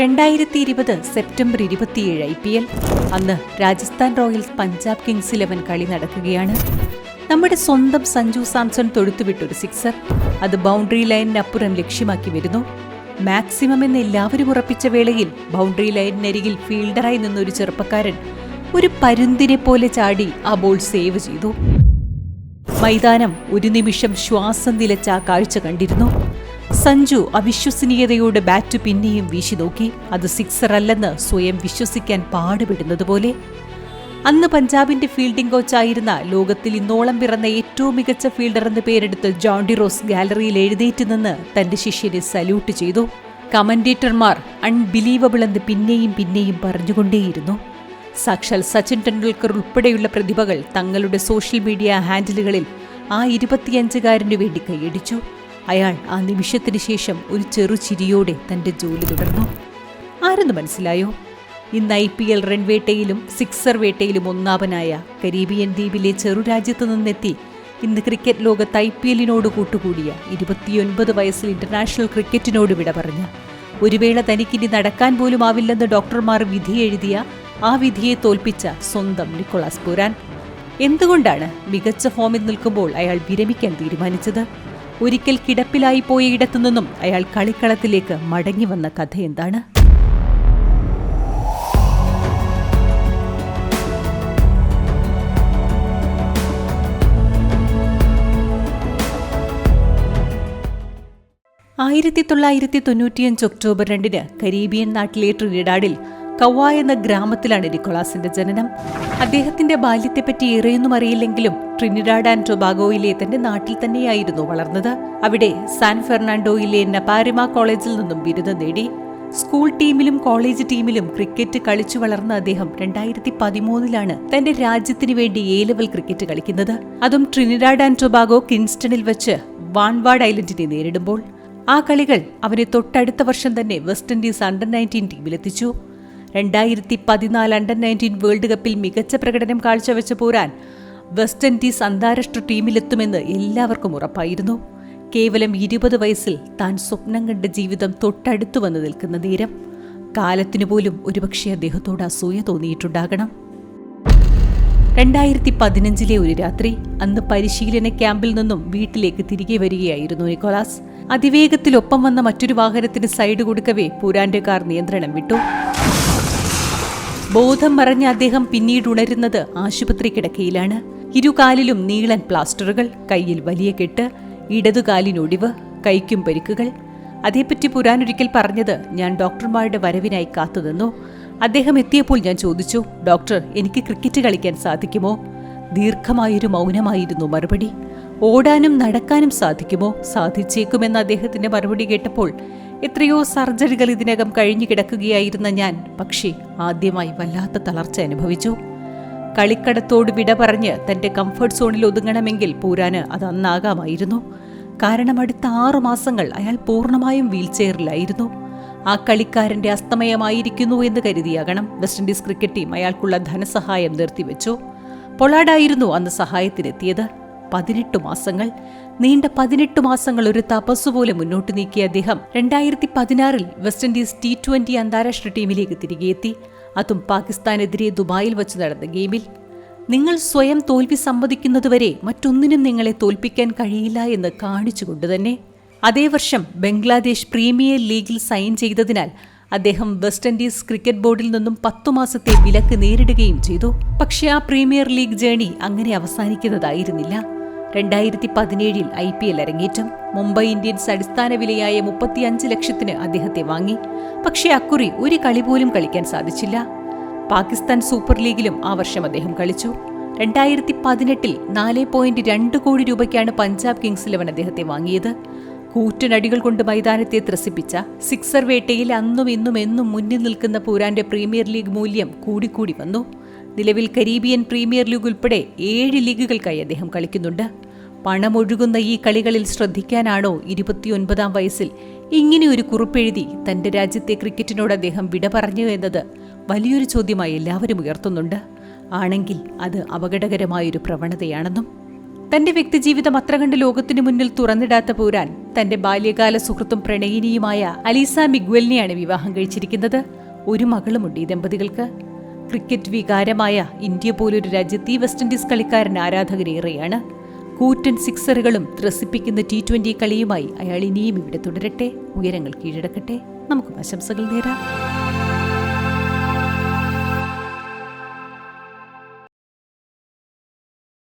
രണ്ടായിരത്തി ഇരുപത് സെപ്റ്റംബർ ഇരുപത്തിയേഴ് ഐ പി എൽ. അന്ന് Rajasthan Royals Punjab Kings Eleven കളി നടക്കുകയാണ്. നമ്മുടെ സ്വന്തം സഞ്ജു സാംസൺ തൊഴുത്തുവിട്ടൊരു സിക്സർ. അത് ബൗണ്ടറി ലൈനിനപ്പുറം ലക്ഷ്യമാക്കി വരുന്നു. മാക്സിമം എന്ന് എല്ലാവരും ഉറപ്പിച്ച വേളയിൽ ബൗണ്ടറി ലൈനിനരികിൽ ഫീൽഡറായി നിന്ന ഒരു ചെറുപ്പക്കാരൻ ഒരു പരുന്തിനെ പോലെ ചാടി ആ ബോൾ സേവ് ചെയ്തു. മൈതാനം ഒരു നിമിഷം ശ്വാസം നിലച്ച ആ കാഴ്ച കണ്ടിരുന്നു. സഞ്ജു അവിശ്വസനീയതയോടെ ബാറ്റ് പിന്നെയും വീശി നോക്കി. അത് സിക്സർ അല്ലെന്ന് സ്വയം വിശ്വസിക്കാൻ പാടുപെടുന്നതുപോലെ അന്ന് പഞ്ചാബിന്റെ ഫീൽഡിംഗ് കോച്ചായിരുന്ന ലോകത്തിൽ ഇന്നോളം പിറന്ന ഏറ്റവും മികച്ച ഫീൽഡർ എന്ന് പേരെടുത്ത് ജോണ്ടി റോസ് ഗാലറിയിൽ എഴുന്നേറ്റ് നിന്ന് തന്റെ ശിഷ്യനെ സല്യൂട്ട് ചെയ്തു. കമന്റേറ്റർമാർ അൺബിലീവബിൾ എന്ന് പിന്നെയും പിന്നെയും പറഞ്ഞുകൊണ്ടേയിരുന്നു. സാക്ഷാൽ സച്ചിൻ ടെണ്ടുൽക്കർ ഉൾപ്പെടെയുള്ള പ്രതിഭകൾ തങ്ങളുടെ സോഷ്യൽ മീഡിയ ഹാൻഡിലുകളിൽ ആ ഇരുപത്തിയഞ്ചുകാരനു വേണ്ടി കൈയടിച്ചു. അയാൾ ആ നിമിഷത്തിന് ശേഷം ഒരു ചെറു ചിരിയോടെ തന്റെ ജോലി തുടർന്നു. ആരെന്ന് മനസ്സിലായോ? ഇന്ന് ഐ പി എൽ റൺ വേട്ടയിലും സിക്സർ വേട്ടയിലും ഒന്നാമനായ കരീബിയൻ ദ്വീപിലെ ചെറുരാജ്യത്തു നിന്നെത്തി ഇന്ന് ക്രിക്കറ്റ് ലോകത്ത് ഐ പി എല്ലിനോട് കൂട്ടുകൂടിയ ഇരുപത്തിയൊൻപത് വയസ്സിൽ ഇന്റർനാഷണൽ ക്രിക്കറ്റിനോട് വിട പറഞ്ഞ. ഒരു വേള തനിക്കിനി നടക്കാൻ പോലും ആവില്ലെന്ന് ഡോക്ടർമാർ വിധി എഴുതിയ ആ വിധിയെ തോൽപ്പിച്ച സ്വന്തം നിക്കോളാസ് പുരാൻ എന്തുകൊണ്ടാണ് മികച്ച ഫോമിൽ നിൽക്കുമ്പോൾ അയാൾ വിരമിക്കാൻ തീരുമാനിച്ചത്? ഒരിക്കൽ കിടപ്പിലായി പോയ ഇടത്തു നിന്നും അയാൾ കളിക്കളത്തിലേക്ക് മടങ്ങി വന്ന കഥ എന്താണ്? ആയിരത്തി തൊള്ളായിരത്തി തൊണ്ണൂറ്റിയഞ്ച് ഒക്ടോബർ രണ്ടിന് കരീബിയൻ നാട്ടിലെ ട്രിനിഡാഡിൽ കൗവ എന്ന ഗ്രാമത്തിലാണ് നിക്കോളാസിന്റെ ജനനം. അദ്ദേഹത്തിന്റെ ബാല്യത്തെപ്പറ്റി ഏറെയൊന്നും അറിയില്ലെങ്കിലും ട്രിനിഡാഡ് ആൻഡ് ടൊബാഗോയിലെ തന്റെ നാട്ടിൽ തന്നെയായിരുന്നു വളർന്നത്. അവിടെ സാൻ ഫെർണാണ്ടോയിലെ നപാരിമ കോളേജിൽ നിന്നും ബിരുദം നേടി. സ്കൂൾ ടീമിലും കോളേജ് ടീമിലും ക്രിക്കറ്റ് കളിച്ചു വളർന്ന അദ്ദേഹം രണ്ടായിരത്തി പതിമൂന്നിലാണ് തന്റെ രാജ്യത്തിനു വേണ്ടി എ ലെവൽ ക്രിക്കറ്റ് കളിക്കുന്നത്. അതും ട്രിനിഡാഡ് ആൻഡ് ടൊബാഗോ കിൻസ്റ്റണിൽ വെച്ച് വാൺവാർഡ് ഐലൻഡിനെ നേരിടുമ്പോൾ. ആ കളികൾ അവനെ തൊട്ടടുത്ത വർഷം തന്നെ വെസ്റ്റ് ഇൻഡീസ് അണ്ടർ നയന്റീൻ ടീമിലെത്തിച്ചു. രണ്ടായിരത്തി പതിനാല് അണ്ടർ നയന്റീൻ വേൾഡ് കപ്പിൽ മികച്ച പ്രകടനം കാഴ്ചവെച്ച പോരാൻ വെസ്റ്റ് ഇൻഡീസ് അന്താരാഷ്ട്ര ടീമിലെത്തുമെന്ന് എല്ലാവർക്കും ഉറപ്പായിരുന്നു. കേവലം ഇരുപത് വയസ്സിൽ താൻ സ്വപ്നം കണ്ട ജീവിതം തൊട്ടടുത്തു വന്ന് നിൽക്കുന്ന നേരം. കാലത്തിനു പോലും ഒരുപക്ഷെ അദ്ദേഹത്തോട് അസൂയ തോന്നിയിട്ടുണ്ടാകണം. രണ്ടായിരത്തി പതിനഞ്ചിലെ ഒരു രാത്രി അന്ന് പരിശീലന ക്യാമ്പിൽ നിന്നും വീട്ടിലേക്ക് തിരികെ വരികയായിരുന്നു നിക്കോളാസ്. അതിവേഗത്തിൽ ഒപ്പം വന്ന മറ്റൊരു വാഹനത്തിന് സൈഡ് കൊടുക്കവേ പുരാന്റെ കാർ നിയന്ത്രണം വിട്ടു. ബോധം മറഞ്ഞ അദ്ദേഹം പിന്നീട് ഉണരുന്നത് ആശുപത്രി കിടക്കയിലാണ്. ഇരുകാലിലും നീളൻ പ്ലാസ്റ്ററുകൾ കയ്യിൽ വലിയ കെട്ട് ഇടതുകാലിനൊടിവ് കൈക്കും പരിക്കുകൾ. അതേപ്പറ്റി പുരാനൊരിക്കൽ പറഞ്ഞത് ഞാൻ ഡോക്ടർമാരുടെ വരവിനായി കാത്തുനിന്നു. അദ്ദേഹം എത്തിയപ്പോൾ ഞാൻ ചോദിച്ചു ഡോക്ടർ എനിക്ക് ക്രിക്കറ്റ് കളിക്കാൻ സാധിക്കുമോ? ദീർഘമായൊരു മൗനമായിരുന്നു മറുപടി. ഓടാനും നടക്കാനും സാധിക്കുമോ? സാധിച്ചേക്കുമെന്ന് അദ്ദേഹത്തിന്റെ മറുപടി കേട്ടപ്പോൾ എത്രയോ സർജറികൾ ഇതിനകം കഴിഞ്ഞു കിടക്കുകയായിരുന്ന ഞാൻ പക്ഷേ ആദ്യമായി വല്ലാത്ത തളർച്ച അനുഭവിച്ചു. കളിക്കടത്തോട് വിട പറഞ്ഞ് തന്റെ കംഫർട്ട് സോണിൽ ഒതുങ്ങണമെങ്കിൽ പൂരാന് അത് അന്നാകാമായിരുന്നു. കാരണം അടുത്ത ആറു മാസങ്ങൾ അയാൾ പൂർണമായും വീൽചെയറിലായിരുന്നു. ആ കളിക്കാരന്റെ അസ്തമയമായിരിക്കുന്നു എന്ന് കരുതിയാകണം വെസ്റ്റ് ഇൻഡീസ് ക്രിക്കറ്റ് ടീം അയാൾക്കുള്ള ധനസഹായം നിർത്തിവെച്ചു. പൊളാഡായിരുന്നു അന്ന് സഹായത്തിനെത്തിയത്. പതിനെട്ട് മാസങ്ങൾ. നീണ്ട പതിനെട്ട് മാസങ്ങൾ ഒരു തപസ്സുപോലെ മുന്നോട്ട് നീക്കിയ അദ്ദേഹം രണ്ടായിരത്തി പതിനാറിൽ വെസ്റ്റ് ഇൻഡീസ് ടി ട്വന്റി അന്താരാഷ്ട്ര ടീമിലേക്ക് തിരികെ എത്തി. അതും പാകിസ്ഥാനെതിരെ ദുബായിൽ വച്ച് നടന്ന ഗെയിമിൽ. നിങ്ങൾ സ്വയം തോൽവി സമ്മതിക്കുന്നതുവരെ മറ്റൊന്നിനും നിങ്ങളെ തോൽപ്പിക്കാൻ കഴിയില്ല എന്ന് കാണിച്ചുകൊണ്ട് തന്നെ. അതേ വർഷം ബംഗ്ലാദേശ് പ്രീമിയർ ലീഗിൽ സൈൻ ചെയ്തതിനാൽ അദ്ദേഹം വെസ്റ്റ് ഇൻഡീസ് ക്രിക്കറ്റ് ബോർഡിൽ നിന്നും പത്തു മാസത്തെ വിലക്ക് നേരിടുകയും ചെയ്തു. പക്ഷേ ആ പ്രീമിയർ ലീഗ് ജേണി അങ്ങനെ അവസാനിക്കുന്നതായിരുന്നില്ല. രണ്ടായിരത്തി പതിനേഴിൽ ഐ പി എൽ അരങ്ങേറ്റം. മുംബൈ ഇന്ത്യൻസ് അടിസ്ഥാന വിലയായ മുപ്പത്തിയഞ്ച് ലക്ഷത്തിന് അദ്ദേഹത്തെ വാങ്ങി. പക്ഷേ അക്കുറി ഒരു കളി പോലും കളിക്കാൻ സാധിച്ചില്ല. പാകിസ്ഥാൻ സൂപ്പർ ലീഗിലും ആ വർഷം അദ്ദേഹം കളിച്ചു. രണ്ടായിരത്തി പതിനെട്ടിൽ നാല് പോയിന്റ് രണ്ട് കോടി രൂപയ്ക്കാണ് പഞ്ചാബ് കിങ്സ് ഇലവൻ അദ്ദേഹത്തെ വാങ്ങിയത്. കൂറ്റനടികൾ കൊണ്ട് മൈതാനത്തെ ത്രസിപ്പിച്ച സിക്സർ വേട്ടയിൽ അന്നും ഇന്നും എന്നും മുന്നിൽ നിൽക്കുന്ന പൂരാന്റെ പ്രീമിയർ ലീഗ് മൂല്യം കൂടിക്കൂടി വന്നു. നിലവിൽ കരീബിയൻ പ്രീമിയർ ലീഗ് ഉൾപ്പെടെ ഏഴ് ലീഗുകൾക്കായി അദ്ദേഹം കളിക്കുന്നുണ്ട്. പണമൊഴുകുന്ന ഈ കളികളിൽ ശ്രദ്ധിക്കാനാണോ ഇരുപത്തിയൊൻപതാം വയസ്സിൽ ഇങ്ങനെ ഒരു കുറിപ്പെഴുതി തന്റെ രാജ്യത്തെ ക്രിക്കറ്റിനോട് അദ്ദേഹം വിട പറഞ്ഞു എന്നത് വലിയൊരു ചോദ്യമായി എല്ലാവരും ഉയർത്തുന്നുണ്ട്. ആണെങ്കിൽ അത് അപകടകരമായൊരു പ്രവണതയാണെന്നും തന്റെ വ്യക്തിജീവിതം അത്ര കണ്ട് ലോകത്തിനു മുന്നിൽ തുറന്നിടാത്ത പോരാൻ തന്റെ ബാല്യകാല സുഹൃത്തും പ്രണയിനിയുമായ അലീസ മിഗ്വലിനെയാണ് വിവാഹം കഴിച്ചിരിക്കുന്നത്. ഒരു മകളുമുണ്ട് ഈ ദമ്പതികൾക്ക്. ക്രിക്കറ്റ് വികാരമായ ഇന്ത്യ പോലൊരു രാജ്യത്ത് ഈ വെസ്റ്റ് ഇൻഡീസ് കളിക്കാരൻ ആരാധകരേറെയാണ് കൂറ്റൻ സിക്സറുകളും ത്രസിപ്പിക്കുന്ന ടി ട്വന്റി കളിയുമായി അയാൾ ഇനിയും ഇവിടെ തുടരട്ടെ. ഉയരങ്ങൾ കീഴടക്കട്ടെ. നമുക്ക് ആശംസകൾ നേരാം.